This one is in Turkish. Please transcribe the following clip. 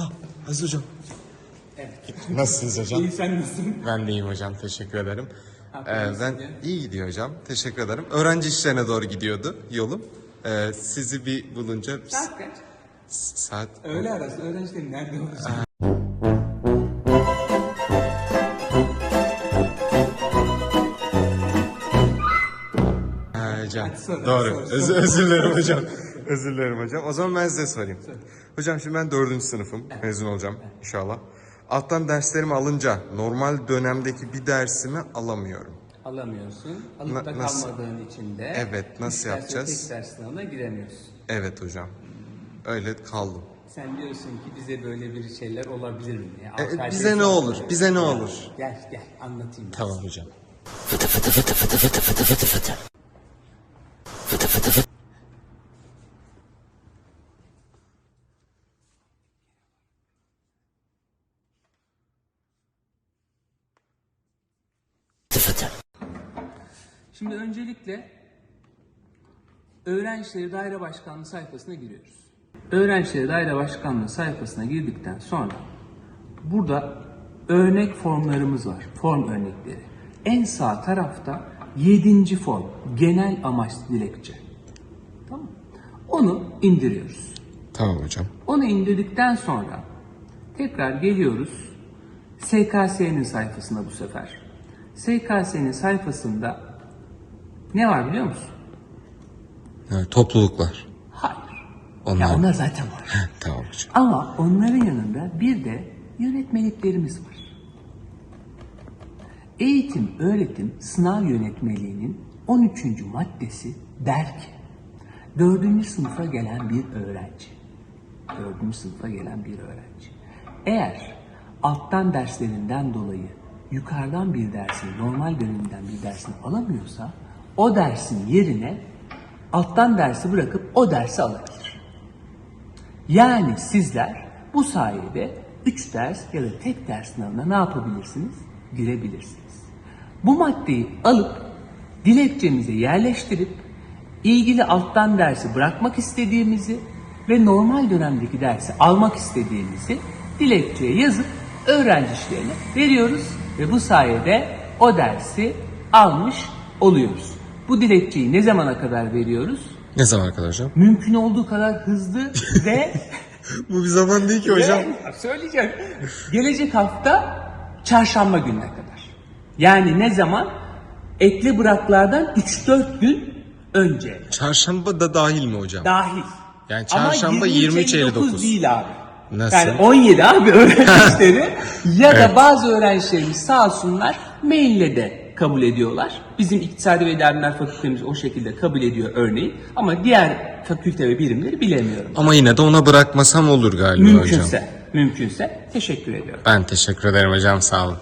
Ah, Aziz hocam. Evet. Nasılsınız hocam? İyi sen nasılsın? Ben de iyiyim hocam. Teşekkür ederim. Aferin Ee, ben iyi gidiyor hocam. Teşekkür ederim. Öğrenci işlerine doğru gidiyordu yolum. Ee, sizi bir bulunca Saat kaç? saat Öğle arası öğrencilerin nerede olacak? Ha, hocam. Hadi sor, Doğru. sor, sor. Özür, özür dilerim hocam. Özür dilerim hocam. O zaman ben size sorayım. Hocam şimdi ben dördüncü sınıfım. Mezun olacağım inşallah. Alttan derslerimi alınca normal dönemdeki bir dersimi alamıyorum. Alamıyorsun. Alıp da Na- nasıl? kalmadığın için de Evet, nasıl ve yapacağız? Tek ders sınavına giremiyorsun. Evet hocam. Öyle kaldım. Sen diyorsun ki bize böyle bir şeyler olabilir mi? Ya, E, bize ne olur? olabilir. Bize ne olur? Gel gel anlatayım. ben Tamam hocam. Şimdi öncelikle Öğrencileri Daire Başkanlığı sayfasına giriyoruz. Öğrencileri Daire Başkanlığı sayfasına girdikten sonra burada örnek formlarımız var. Form örnekleri. En sağ tarafta 7. form. Genel amaç dilekçe. Tamam? Onu indiriyoruz. Tamam hocam. Onu indirdikten sonra tekrar geliyoruz SKS'nin sayfasına bu sefer. SKS'nin sayfasında ne var biliyor musun? Evet, topluluklar. Hayır. Onlar. Ya onlar zaten var. tamam hocam. Ama onların yanında bir de yönetmeliklerimiz var. Eğitim, öğretim, sınav yönetmeliğinin 13. maddesi der ki, 4. sınıfa gelen bir öğrenci, 4. sınıfa gelen bir öğrenci, eğer alttan derslerinden dolayı yukarıdan bir dersini, normal döneminden bir dersini alamıyorsa, o dersin yerine alttan dersi bırakıp o dersi alabilir. Yani sizler bu sayede 3 ders ya da tek ders sınavına ne yapabilirsiniz? Girebilirsiniz. Bu maddeyi alıp dilekçemize yerleştirip ilgili alttan dersi bırakmak istediğimizi ve normal dönemdeki dersi almak istediğimizi dilekçeye yazıp öğrenci işlerine veriyoruz ve bu sayede o dersi almış oluyoruz. Bu dilekçeyi ne zamana kadar veriyoruz? Ne zaman kadar hocam? mümkün olduğu kadar hızlı ve Bu bir zaman değil ki hocam. ve- söyleyeceğim. Gelecek hafta çarşamba gününe kadar. Yani ne zaman? Ekle bıraklardan 3-4 gün önce Çarşamba da dahil mi hocam? dahil. Yani çarşamba 23.59 değil abi. Nasıl? Yani 17 abi öğrencileri ya da bazı öğrencilerimiz sağ olsunlar maille de kabul ediyorlar. Bizim İktisadi ve İdari Fakültemiz o şekilde kabul ediyor örneğin. Ama diğer fakülte ve birimleri bilemiyorum. Ama yine de ona bırakmasam olur galiba hocam. Mümkünse, mümkünse teşekkür ediyorum. Ben teşekkür ederim hocam sağ olun.